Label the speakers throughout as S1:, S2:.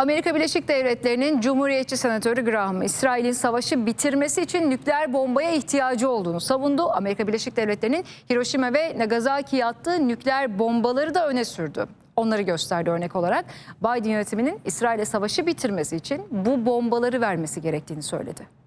S1: Amerika Birleşik Devletleri'nin Cumhuriyetçi Senatörü Graham, İsrail'in savaşı bitirmesi için nükleer bombaya ihtiyacı olduğunu savundu. Amerika Birleşik Devletleri'nin Hiroşima ve Nagasaki'ye attığı nükleer bombaları da öne sürdü. Onları gösterdi örnek olarak. Biden yönetiminin İsrail'e savaşı bitirmesi için bu bombaları vermesi gerektiğini söyledi.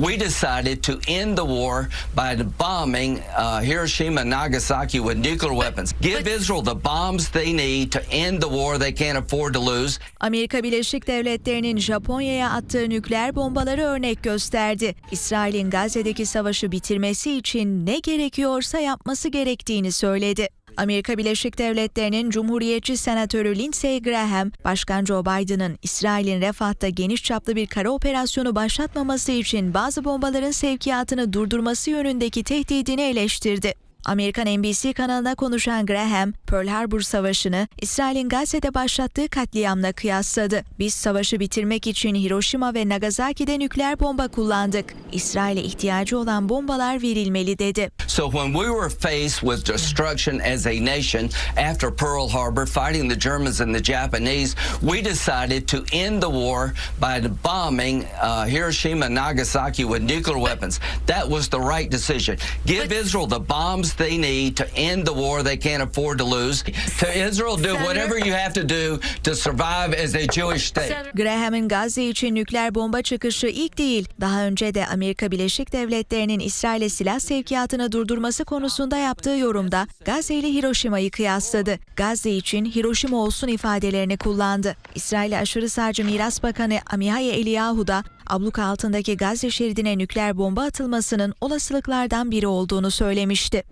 S2: We decided to end the war by bombing uh, Hiroshima and Nagasaki with nuclear weapons. Give Israel the bombs they need to end the war they can't afford to lose.
S3: Amerika Birleşik Devletleri'nin Japonya'ya attığı nükleer bombaları örnek gösterdi. İsrail'in Gazze'deki savaşı bitirmesi için ne gerekiyorsa yapması gerektiğini söyledi. Amerika Birleşik Devletleri'nin Cumhuriyetçi Senatörü Lindsey Graham, Başkan Joe Biden'ın İsrail'in Refaht'ta geniş çaplı bir kara operasyonu başlatmaması için bazı bombaların sevkiyatını durdurması yönündeki tehdidini eleştirdi. Amerikan NBC kanalına konuşan Graham, Pearl Harbor Savaşı'nı İsrail'in Gazze'de başlattığı katliamla kıyasladı. Biz savaşı bitirmek için Hiroşima ve Nagasaki'de nükleer bomba kullandık. İsrail'e ihtiyacı olan bombalar verilmeli dedi.
S2: So when we were faced with destruction as a nation after Pearl Harbor, fighting the Germans and the Japanese, we decided to end the war by bombing uh, Hiroshima and Nagasaki with nuclear weapons. That was the right decision. Give Israel the bombs they need to end the war they can't afford to lose. To Israel, do whatever you have to do to survive as a Jewish state.
S3: Graham'ın Gazze için nükleer bomba çıkışı ilk değil. Daha önce de Amerika Birleşik Devletleri'nin İsrail'e silah sevkiyatını durdurması konusunda yaptığı yorumda Gazze ile Hiroşima'yı kıyasladı. Gazze için Hiroşima olsun ifadelerini kullandı. İsrail aşırı sağcı miras bakanı Amihaye Eliyahu da abluka altındaki Gazze şeridine nükleer bomba atılmasının olasılıklardan biri olduğunu söylemişti.